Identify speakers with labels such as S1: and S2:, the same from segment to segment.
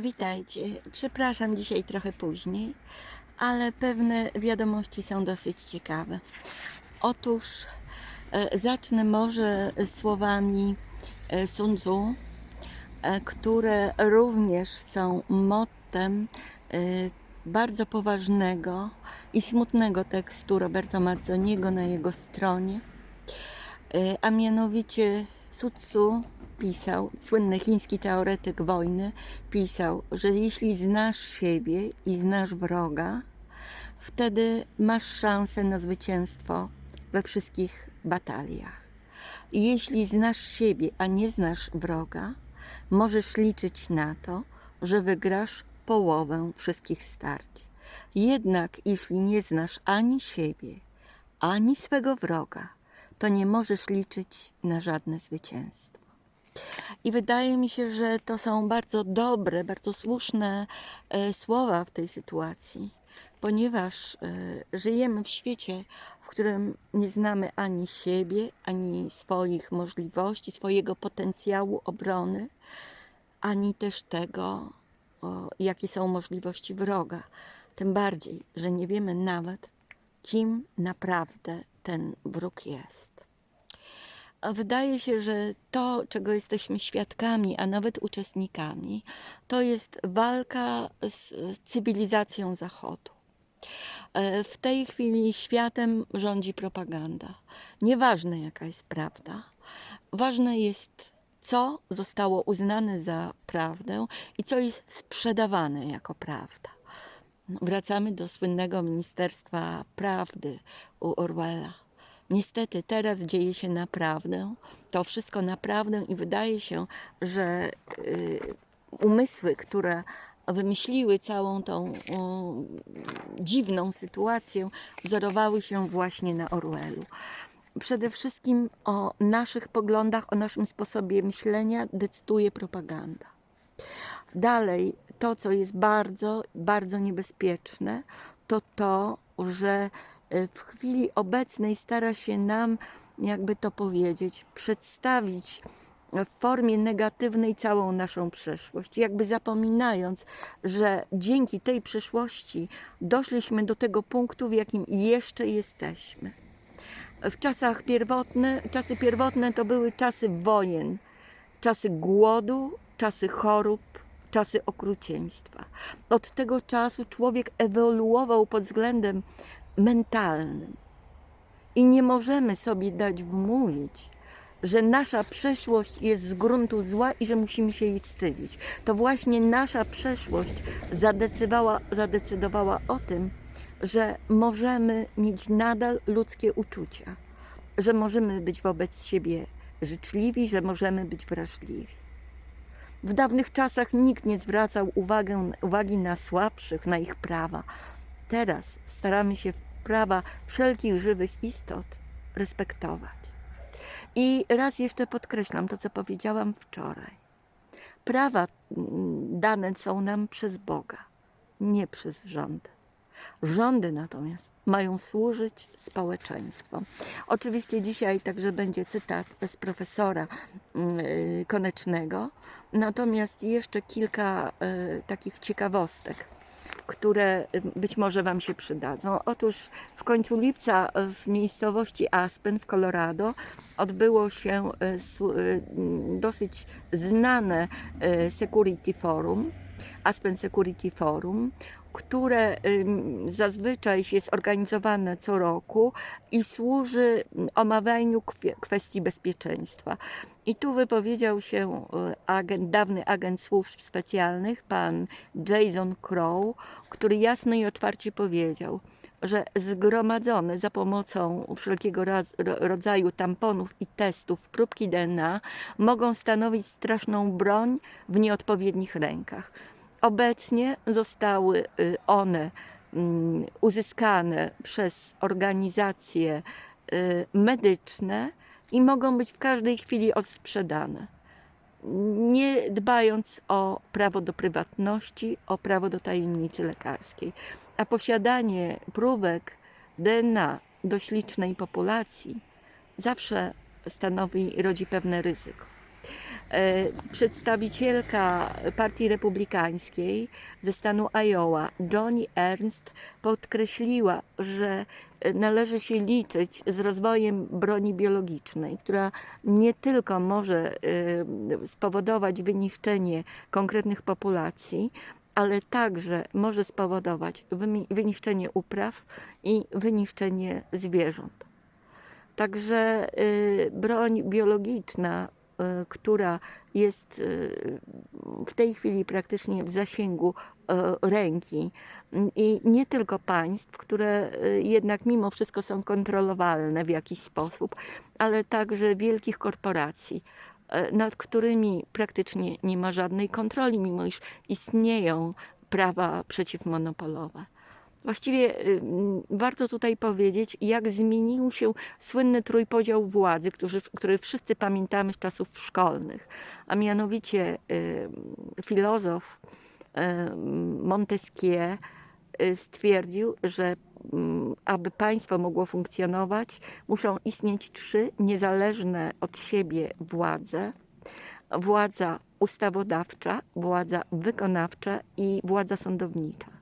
S1: Witajcie. Przepraszam dzisiaj trochę później, ale pewne wiadomości są dosyć ciekawe. Otóż e, zacznę może słowami e, Sun Tzu, e, które również są mottem bardzo poważnego i smutnego tekstu Roberto Mazzoniego na jego stronie, a mianowicie Sun Tzu pisał, słynny chiński teoretyk wojny, pisał, że jeśli znasz siebie i znasz wroga, wtedy masz szansę na zwycięstwo we wszystkich bataliach. Jeśli znasz siebie, a nie znasz wroga, możesz liczyć na to, że wygrasz połowę wszystkich starć. Jednak jeśli nie znasz ani siebie, ani swego wroga, to nie możesz liczyć na żadne zwycięstwo. I wydaje mi się, że to są bardzo dobre, bardzo słuszne e, słowa w tej sytuacji, ponieważ e, żyjemy w świecie, w którym nie znamy ani siebie, ani swoich możliwości, swojego potencjału obrony, ani też tego, jakie są możliwości wroga. Tym bardziej, że nie wiemy nawet, kim naprawdę ten wróg jest. Wydaje się, że to, czego jesteśmy świadkami, a nawet uczestnikami, to jest walka z z cywilizacją Zachodu. E, W tej chwili światem rządzi propaganda. Nieważne, jaka jest prawda, ważne jest, co zostało uznane za prawdę i co jest sprzedawane jako prawda. Wracamy do słynnego Ministerstwa Prawdy u Orwella. Niestety teraz dzieje się naprawdę, to wszystko naprawdę i wydaje się, że y, umysły, które wymyśliły całą tą dziwną sytuację, wzorowały się właśnie na Orwellu. Przede wszystkim o naszych poglądach, o naszym sposobie myślenia decyduje propaganda. Dalej, to co jest bardzo, bardzo niebezpieczne, to to, że w chwili obecnej stara się nam, jakby to powiedzieć, przedstawić w formie negatywnej całą naszą przeszłość, jakby zapominając, że dzięki tej przeszłości doszliśmy do tego punktu, w jakim jeszcze jesteśmy. W czasach pierwotne, czasy pierwotne to były czasy wojen, czasy głodu, czasy chorób, czasy okrucieństwa. Od tego czasu człowiek ewoluował pod względem mentalnym. I nie możemy sobie dać wmówić, że nasza przeszłość jest z gruntu zła i że musimy się jej wstydzić. To właśnie nasza przeszłość zadecydowała, zadecydowała o tym, że możemy mieć nadal ludzkie uczucia, że możemy być wobec siebie życzliwi, że możemy być wrażliwi. W dawnych czasach nikt nie zwracał uwagę, uwagi na słabszych, na ich prawa. Teraz staramy się prawa wszelkich żywych istot respektować. I raz jeszcze podkreślam to, co powiedziałam wczoraj. Prawa mm, dane są nam przez Boga, nie przez rządy. Rządy natomiast mają służyć społeczeństwu. Oczywiście dzisiaj także będzie cytat z profesora yy, Konecznego, natomiast jeszcze kilka yy, takich ciekawostek, które yy, być może Wam się przydadzą. Otóż w końcu lipca w miejscowości Aspen w Colorado odbyło się su- yy, dosyć znane Security Forum, Aspen Security Forum, które zazwyczaj jest organizowane co roku i służy omawianiu kwestii bezpieczeństwa. I tu wypowiedział się y, agent, dawny agent służb specjalnych, pan Jason Crow, który jasno i otwarcie powiedział, że zgromadzone za pomocą wszelkiego rodzaju tamponów i testów próbki DNA mogą stanowić straszną broń w nieodpowiednich rękach. Obecnie zostały y, one mm, uzyskane przez organizacje y, medyczne i mogą być w każdej chwili odsprzedane. Nie dbając o prawo do prywatności, o prawo do tajemnicy lekarskiej. A posiadanie próbek DNA do ślicznej populacji zawsze stanowi, rodzi pewne ryzyko. E, Przedstawicielka Partii Republikańskiej ze stanu Iowa, Johnny Ernst, podkreśliła, że e, należy się liczyć z rozwojem broni biologicznej, która nie tylko może e, spowodować wyniszczenie konkretnych populacji, ale także może spowodować wyniszczenie upraw i wyniszczenie zwierząt. Także y, broń biologiczna, która jest y, w tej chwili praktycznie w zasięgu y, ręki y, i nie tylko państw, które y, jednak mimo wszystko są kontrolowalne w jakiś sposób, ale także wielkich korporacji, y, nad którymi praktycznie nie ma żadnej kontroli, mimo iż istnieją prawa przeciwmonopolowe. Właściwie y, mm, warto tutaj powiedzieć, jak zmienił się słynny trójpodział władzy, który, który wszyscy pamiętamy z czasów szkolnych, a mianowicie y, filozof y, Montesquieu stwierdził, że mm, aby państwo mogło funkcjonować, muszą istnieć trzy niezależne od siebie władze. Władza ustawodawcza, władza wykonawcza i władza sądownicza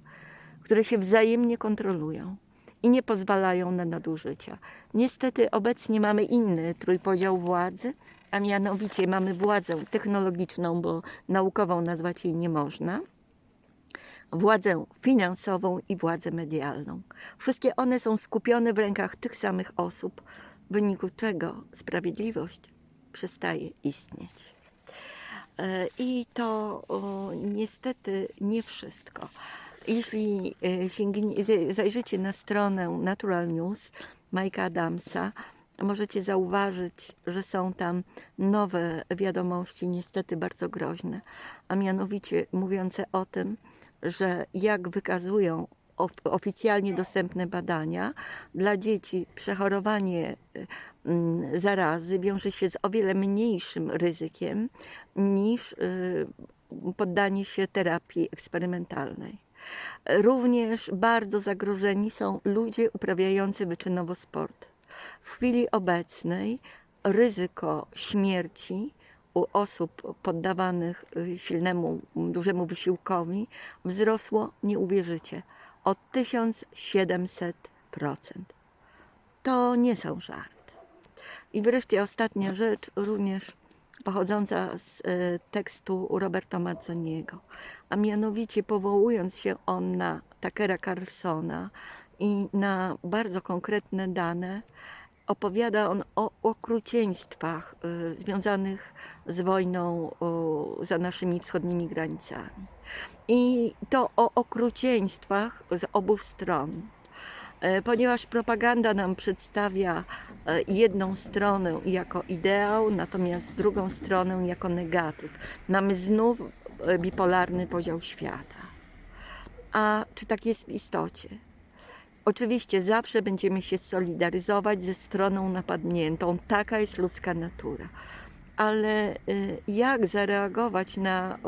S1: które się wzajemnie kontrolują i nie pozwalają na nadużycia. Niestety obecnie mamy inny trójpodział władzy, a mianowicie mamy władzę technologiczną, bo naukową nazwać jej nie można, władzę finansową i władzę medialną. Wszystkie one są skupione w rękach tych samych osób, w wyniku czego sprawiedliwość przestaje istnieć. E, I to o, niestety nie wszystko. Jeśli e, zajrzycie na stronę Natural News Mike'a Adamsa, możecie zauważyć, że są tam nowe wiadomości, niestety bardzo groźne, a mianowicie mówiące o tym, że jak wykazują of- oficjalnie dostępne badania, dla dzieci przechorowanie e, mm, zarazy wiąże się z o wiele mniejszym ryzykiem niż y, poddanie się terapii eksperymentalnej. Również bardzo zagrożeni są ludzie uprawiający wyczynowo sport. W chwili obecnej ryzyko śmierci u osób poddawanych y, silnemu, dużemu wysiłkowi wzrosło, nie uwierzycie, o 1700%. To nie są żarty. I wreszcie ostatnia rzecz, również pochodząca z e, tekstu Roberta Mazzoniego, a mianowicie powołując się on na Takera Carlsona i na bardzo konkretne dane, opowiada on o okrucieństwach e, związanych z wojną za naszymi wschodnimi granicami. I to o okrucieństwach z obu stron. E, Ponieważ propaganda nam przedstawia e, jedną stronę jako ideał, natomiast drugą stronę jako negatyw. Mamy znów e, bipolarny podział świata. A czy tak jest w istocie? Oczywiście zawsze będziemy się solidaryzować ze stroną napadniętą, taka jest ludzka natura. Ale jak zareagować na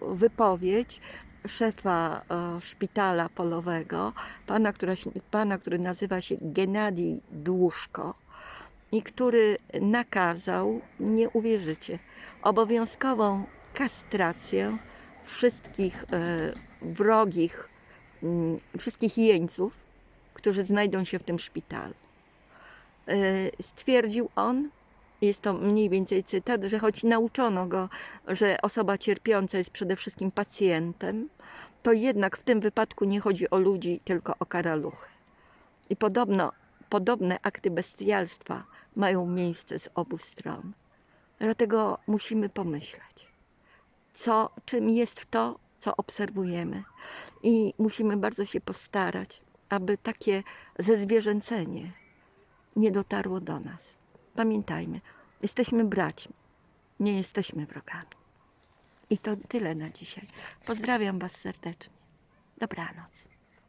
S1: wypowiedź szefa o, szpitala polowego, pana, która, pana, który nazywa się Gennady Dłuszko i który nakazał, nie uwierzycie, obowiązkową kastrację wszystkich e, wrogich, mm, wszystkich jeńców, którzy znajdą się w tym szpitalu. E, Stwierdził on, jest to mniej więcej cytat, że choć nauczono go, że osoba cierpiąca jest przede wszystkim pacjentem, to jednak w tym wypadku nie chodzi o ludzi, tylko o karaluchy. I podobno, podobne akty bestialstwa mają miejsce z obu stron. Dlatego musimy pomyśleć, co, czym jest to, co obserwujemy. I musimy bardzo się postarać, aby takie zezwierzęcenie nie dotarło do nas. Pamiętajmy, jesteśmy braćmi, nie jesteśmy wrogami. I to tyle na dzisiaj. Pozdrawiam Was serdecznie. Dobranoc.